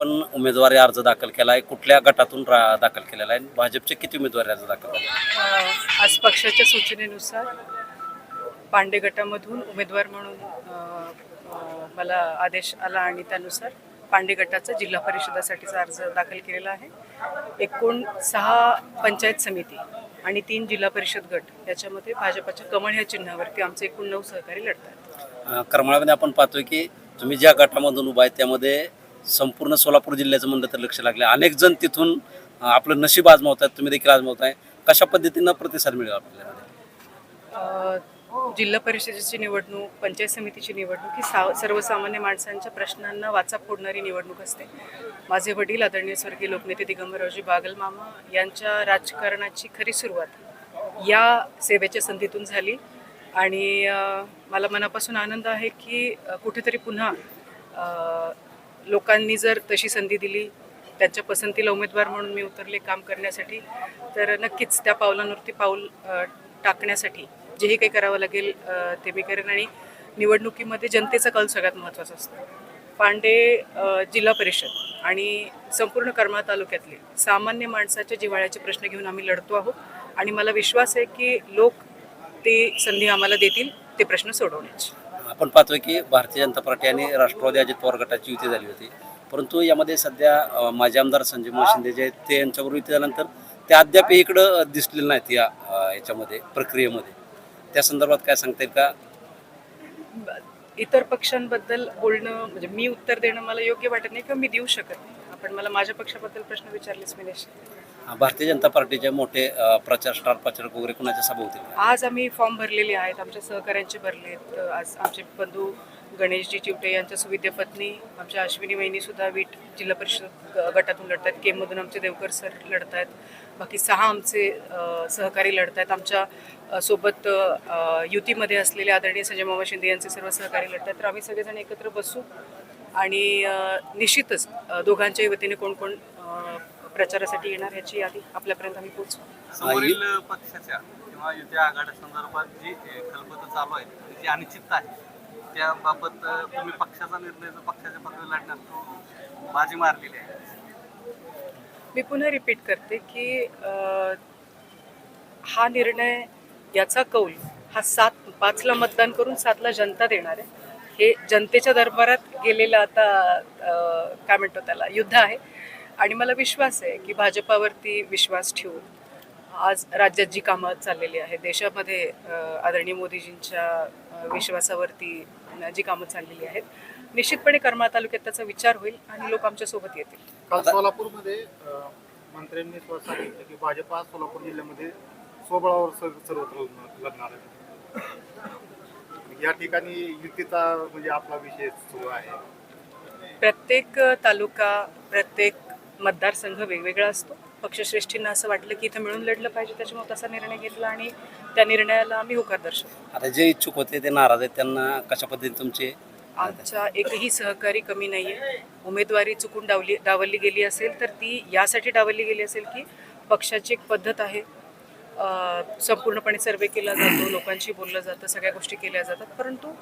पण उमेदवारी अर्ज दाखल केला आहे कुठल्या गटातून रा- दाखल केलेला आहे? भाजपचे किती उमेदवारी अर्ज दाखल झाले आज पक्षाच्या सूचनेनुसार पांडे गटामधून उमेदवार म्हणून मला आदेश आला आणि त्यानुसार पांडे गटाचा जिल्हा परिषदासाठीचा अर्ज दाखल केलेला आहे. एकूण सहा पंचायत समिती आणि तीन जिल्हा परिषद गट याच्यामध्ये भाजपच्या कमळ या चिन्हावरती आमचे एकूण नऊ सहकारी लढतात. अं, करमाळ्यामध्ये आपण पाहतोय की तुम्ही ज्या गटामधून उभा आहे त्यामध्ये संपूर्ण सोलापूर जिल्ह्याचं म्हणलं तर लक्ष लागले. अनेक जण तिथून आपलं नशीब आजमावतात तुम्ही देखील आजमावताय कशा पद्धतीनं प्रतिसाद मिळेल आपल्याला? जिल्हा परिषदेची निवडणूक पंचायत समितीची निवडणूक ही सा सर्वसामान्य माणसांच्या प्रश्नांना वाचा फोडणारी निवडणूक असते. माझे वडील आदरणीय स्वर्गीय लोकनेते दिगंबररावजी बागलमामा यांच्या राजकारणाची खरी सुरुवात या सेवेच्या संधीतून झाली. आणि मला मनापासून आनंद आहे की कुठेतरी पुन्हा लोकांनी जर तशी संधी दिली त्यांच्या पसंतीला उमेदवार म्हणून मी उतरले काम करण्यासाठी तर नक्कीच त्या पावलांवरती पाऊल टाकण्यासाठी जेही काही करावं लागेल ते मी करेन आणि निवडणुकीमध्ये जनतेचा कल सगळ्यात महत्त्वाचा असतो. पांडे जिल्हा परिषद आणि संपूर्ण करमाळा तालुक्यातले सामान्य माणसाच्या जिव्हाळ्याचे प्रश्न घेऊन आम्ही लढतो आहोत आणि मला विश्वास आहे की लोक ते संधी आम्हाला देतील ते प्रश्न सोडवण्याची. आपण पाहतोय की भारतीय जनता पार्टी आणि राष्ट्रवादी अजित पवार गटाची युती झाली होती. परंतु यामध्ये सध्या माझे माजी आमदार संजय मोहन शिंदे जे आहेत ते यांच्याबरोबर युती झाल्यानंतर ते अद्याप इकडं दिसलेले नाहीत या याच्यामध्ये प्रक्रियेमध्ये. त्या संदर्भात काय सांगता येईल का? इतर पक्षांबद्दल बोलणं म्हणजे मी उत्तर देणं मला योग्य वाटत नाही किंवा मी देऊ शकत नाही. आपण मला माझ्या पक्षाबद्दल प्रश्न विचारलेच मी निश्चित भारतीय जनता पार्टीचे मोठे प्रचार स्टार प्रचारक वगैरे कुणाच्या सभा होतील? आज आम्ही फॉर्म भरलेले आहेत. आमच्या सहकाऱ्यांचे भरले आहेत. आज आमचे बंधू गणेशजी चिवटे यांच्या सुविद्य पत्नी आमच्या अश्विनी वहिनी सुद्धा वीट जिल्हा परिषद ग- गटातून लढत आहेत केममधून आमचे देवकर सर लढत आहेत बाकी सहा आमचे सहकारी लढत आहेत आमच्यासोबत युतीमध्ये असलेले आदरणीय संजय मामा शिंदे यांचे सर्व सहकारी लढत आहेत तर आम्ही सगळेजण एकत्र बसू आणि निश्चितच दोघांच्याही वतीने कोण कोण प्रचारासाठी येणार याची यादी आपल्यापर्यंत आम्ही पोहोचू. समोरील पक्षाच्या किंवा युती आघाड्या संदर्भात जी खलबतं चालू आहे जी अनिश्चितता आहे त्याबाबत तुम्ही पक्षाचा निर्णय जो पक्षाच्या पक्षाला लढण्यास तो बाजी मारलेली आहे. मी पुन्हा रिपीट करते की हा निर्णय याचा कौल हा सात पाचला मतदान करून सातला जनता देणार आहे. हे जनतेच्या दरबारात गेलेलं आता काय म्हणतो त्याला युद्ध आहे. आणि मला विश्वास आहे की भाजपावरती विश्वास ठेवून आज राज्यात जी कामं चाललेली आहेत देशामध्ये आदरणीय मोदीजींच्या विश्वासावरती जी कामं चाललेली आहेत निश्चितपणे करमाळा तालुक्यात त्याचा विचार होईल आणि लोक आमच्यासोबत येतील. काल सोलापूरमध्ये मंत्र्यांनी स्वतः सांगितलं की भाजप सोलापूर जिल्ह्यामध्ये स्वबळावर सर्वत्र लढणार आहे. या ठिकाणी युतीचा म्हणजे आपला विषय सुरू आहे. प्रत्येक तालुका प्रत्येक मतदारसंघ वेगवेगळा असतो. पक्षश्रेष्ठींना असं वाटलं की इथं मिळून लढलं पाहिजे त्याच्यामुळे तसा निर्णय घेतला आणि त्या निर्णयाला आम्ही होकार दर्शवतो. आता जे इच्छुक होते ते नाराज आहेत त्यांना कशा पद्धतीने तुमचे? आमचा एकही सहकारी कमी नाही आहे उमेदवारी चुकून डावली डावलली गेली असेल तर ती यासाठी डावलली गेली असेल की पक्षाची एक पद्धत आहे. संपूर्णपणे सर्वे केला जातो लोकांशी बोललं जातं सगळ्या गोष्टी केल्या जातात. परंतु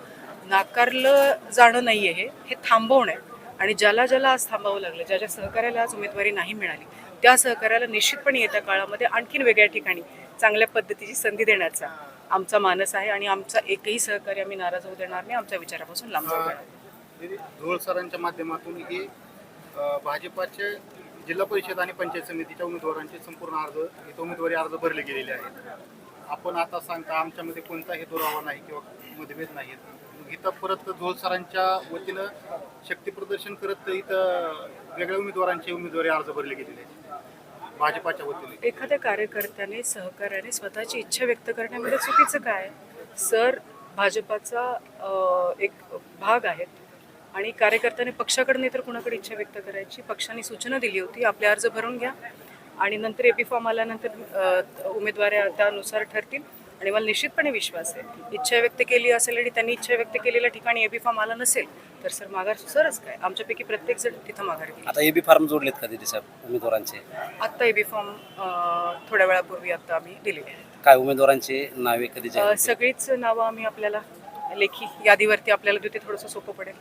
नाकारलं जाणं नाही आहे हे. हे थांबवणं आहे. आणि ज्याला ज्याला आज थांबावं लागलं ज्या ज्या सहकार्याला आज उमेदवारी नाही मिळाली त्या सहकार्याला निश्चितपणे येत्या काळामध्ये आणखीन वेगळ्या ठिकाणी चांगल्या पद्धतीची संधी देण्याचा आमचा मानस आहे आणि आमचा एकही सहकार्य आम्ही नाराज होऊ देणार नाही आमच्या विचारापासून लांब नाही. धुळ सरांच्या माध्यमातून ही भाजपाचे जिल्हा परिषद आणि पंचायत समितीच्या उमेदवारांचे संपूर्ण अर्ज इथं उमेदवारी अर्ज भरले गेलेले आहेत. आपण आता सांगता आमच्यामध्ये कोणताही दुरावा नाही किंवा मतभेद नाही इथं परत झोलसरांच्या सरांच्या वतीनं शक्तीप्रदर्शन करत इथं वेगळ्या उमेदवारांचे उमेदवारी अर्ज भरले गेलेले आहेत. भाजपाच्या वतीने. एखाद्या कार्यकर्त्याने सहकार्याने स्वतःची इच्छा व्यक्त करण्यामध्ये चुकीचं काय? सर भाजपाचा एक भाग आहेत आणि कार्यकर्त्याने पक्षाकडे तर कुणाकडे इच्छा व्यक्त करायची पक्षाने सूचना दिली होती आपले अर्ज भरून घ्या आणि नंतर एपी फॉर्म आल्यानंतर उमेदवार त्यानुसार ठरतील. आणि मला निश्चितपणे विश्वास आहे. इच्छा व्यक्त केली असेल आणि त्यांनी इच्छा व्यक्त केलेल्या ठिकाणी एबी फॉर्म आला नसेल तर सर माघार सरच काय? आमच्यापैकी प्रत्येक जण तिथं माघार घेईल. आता एबी फार्म जोडलेत का दिदी साहेब उमेदवारांचे? आत्ता एबी फॉर्म थोड्या वेळापूर्वी आता आम्ही दिलेले आहेत. काय उमेदवारांची नावे कधी सगळीच नावं आम्ही आपल्याला लेखी यादीवरती आपल्याला देते थोडंसं सोपं पडेल.